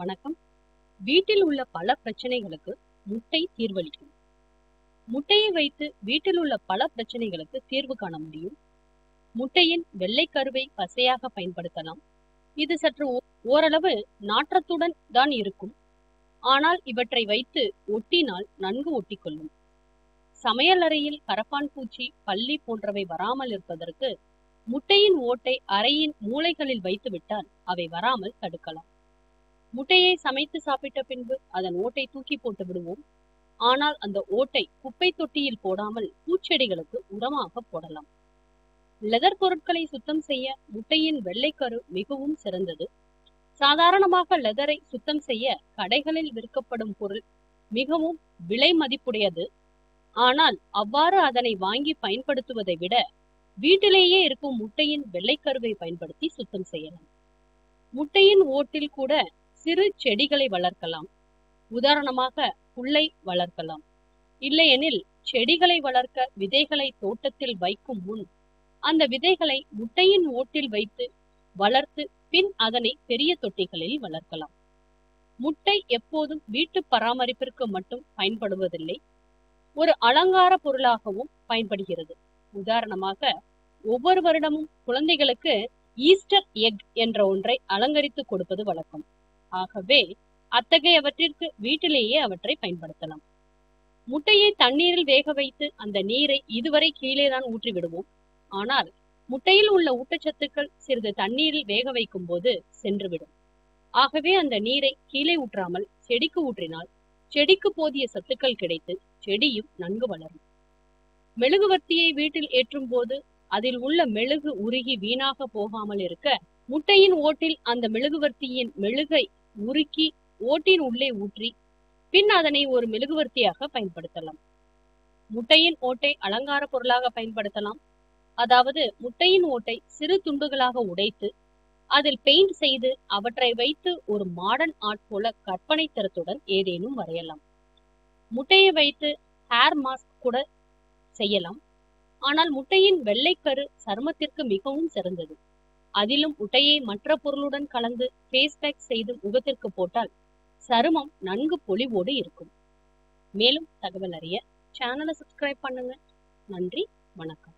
வணக்கம். வீட்டில் உள்ள பல பிரச்சனைகளுக்கு முட்டை தீர்வளிக்கும். முட்டையை வைத்து வீட்டில் உள்ள பல பிரச்சனைகளுக்கு தீர்வு காண முடியும். முட்டையின் வெள்ளை கருவை பசையாக பயன்படுத்தலாம். இது சற்று ஓரளவு நாற்றத்துடன் தான் இருக்கும். ஆனால் இவற்றை வைத்து ஒட்டினால் நன்கு ஒட்டிக்கொள்ளும். சமையலறையில் கரப்பான் பூச்சி பல்லி போன்றவை வராமல் இருப்பதற்கு முட்டையின் ஓட்டை அறையின் மூளைகளில் வைத்து விட்டால் அவை வராமல் தடுக்கலாம். முட்டையை சமைத்து சாப்பிட்ட பின்பு அதன் ஓட்டை தூக்கி போட்டு விடுவோம். ஆனால் அந்த ஓட்டை குப்பை தொட்டியில் போடாமல் பூச்செடிகளுக்கு உரமாக போடலாம். லெதர் பொருட்களை சுத்தம் செய்ய முட்டையின் வெள்ளைக்கரு மிகவும் சிறந்தது. சாதாரணமாக லெதரை சுத்தம் செய்ய கடைகளில் விற்கப்படும் பொருள் மிகவும் விலை மதிப்புடையது. ஆனால் அவ்வாறு அதனை வாங்கி பயன்படுத்துவதை விட வீட்டிலேயே இருக்கும் முட்டையின் வெள்ளைக்கருவை பயன்படுத்தி சுத்தம் செய்யலாம். முட்டையின் ஓட்டில் கூட சிறு செடிகளை வளர்க்கலாம். உதாரணமாக புல்லை வளர்க்கலாம். இல்லையெனில் செடிகளை வளர்க்க விதைகளை தோட்டத்தில் வைக்கும் முன் அந்த விதைகளை முட்டையின் ஓட்டில் வைத்து வளர்த்து பின் அதனை பெரிய தொட்டிகளில் வளர்க்கலாம். முட்டை எப்போதும் வீட்டு பராமரிப்பிற்கு மட்டும் பயன்படுவதில்லை. ஒரு அலங்கார பொருளாகவும் பயன்படுகிறது. உதாரணமாக ஒவ்வொரு வருடமும் குழந்தைகளுக்கு ஈஸ்டர் எக் என்ற ஒன்றை அலங்கரித்து கொடுப்பது வழக்கம். ஆகவே அத்தகையவற்றிற்கு வீட்டிலேயே அவற்றை பயன்படுத்தலாம். முட்டையை தண்ணீரில் வேக வைத்து அந்த நீரை இதுவரை கீழேதான் ஊற்றி விடுவோம் ஆனால் முட்டையில் உள்ள ஊட்டச்சத்துக்கள் சிறிது தண்ணீரில் வேக வைக்கும் போது சென்றுவிடும். ஆகவே அந்த நீரை கீழே ஊற்றாமல் செடிக்கு ஊற்றினால் செடிக்கு போதிய சத்துக்கள் கிடைத்து செடியும் நன்கு வளரும். மெழுகுவர்த்தியை வீட்டில் ஏற்றும் போது அதில் உள்ள மெழுகு உருகி வீணாக போகாமல் இருக்க முட்டையின் ஓட்டில் அந்த மெழுகுவர்த்தியின் மெழுகை உருக்கி ஓட்டின் உள்ளே ஊற்றி பின் அதனை ஒரு மெழுகுவர்த்தியாக பயன்படுத்தலாம். முட்டையின் ஓட்டை அலங்கார பொருளாக பயன்படுத்தலாம். அதாவது முட்டையின் ஓட்டை சிறு துண்டுகளாக உடைத்து அதில் பெயிண்ட் செய்து அவற்றை வைத்து ஒரு மாடர்ன் ஆர்ட் போல கற்பனை தரத்துடன் ஏதேனும் வரையலாம். முட்டையை வைத்து ஹேர் மாஸ்க் கூட செய்யலாம். ஆனால் முட்டையின் வெள்ளைக்கரு சருமத்திற்கு மிகவும் சிறந்தது. அதிலும் உட்டையை மற்ற பொருளுடன் கலந்து ஃபேஸ் பேக் செய்து முகத்திற்கு போட்டால் சருமம் நன்கு பொலிவோடு இருக்கும். மேலும் தகவல் அறிய சேனலை சப்ஸ்கிரைப் பண்ணுங்க. நன்றி வணக்கம்.